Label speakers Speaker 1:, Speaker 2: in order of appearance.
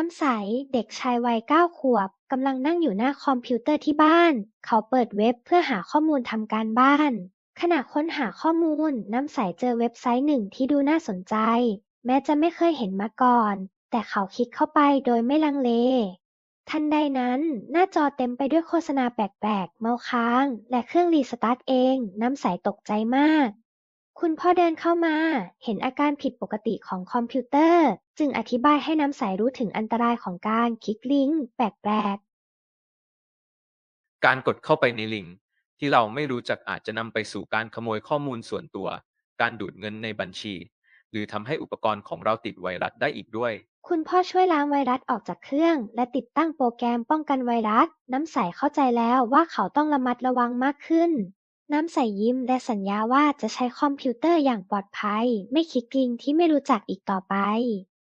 Speaker 1: น้ำใส เด็กชายวัยเก้าขวบ กำลังนั่งอยู่หน้าคอมพิวเตอร์ที่บ้าน เขาเปิดเว็บเพื่อหาข้อมูลทำการบ้าน ขณะค้นหาข้อมูล น้ำใสเจอเว็บไซต์หนึ่งที่ดูน่าสนใจ แม้จะไม่เคยเห็นมาก่อน แต่เขาคลิกเข้าไปโดยไม่ลังเล ทันใดนั้น หน้าจอเต็มไปด้วยโฆษณาแปลกๆ เมาค้าง และเครื่องรีสตาร์ทเอง น้ำใสตกใจมาก คุณพ่อเดินเข้ามา เห็นอาการผิดปกติของคอมพิวเตอร์ จึงอธิบายให้น้ำใสรู้ถึงอันตรายของการคลิกลิงก์แปลกๆ
Speaker 2: การกดเข้าไปในลิงก์ที่เราไม่รู้จักอาจจะนำไปสู่การขโมยข้อมูลส่วนตัว การดูดเงินในบัญชี หรือทำให้อุปกรณ์ของเราติดไวรัสได้อีกด้วย
Speaker 1: คุณพ่อช่วยล้างไวรัสออกจากเครื่อง และติดตั้งโปรแกรมป้องกันไวรัส น้ำใสเข้าใจแล้วว่าเขาต้องระมัดระวังมากขึ้น น้ำใสยิ้มและสัญญาว่าจะใช้คอมพิวเตอร์อย่างปลอดภัย ไม่คลิกลิงก์ที่ไม่รู้จักอีกต่อไป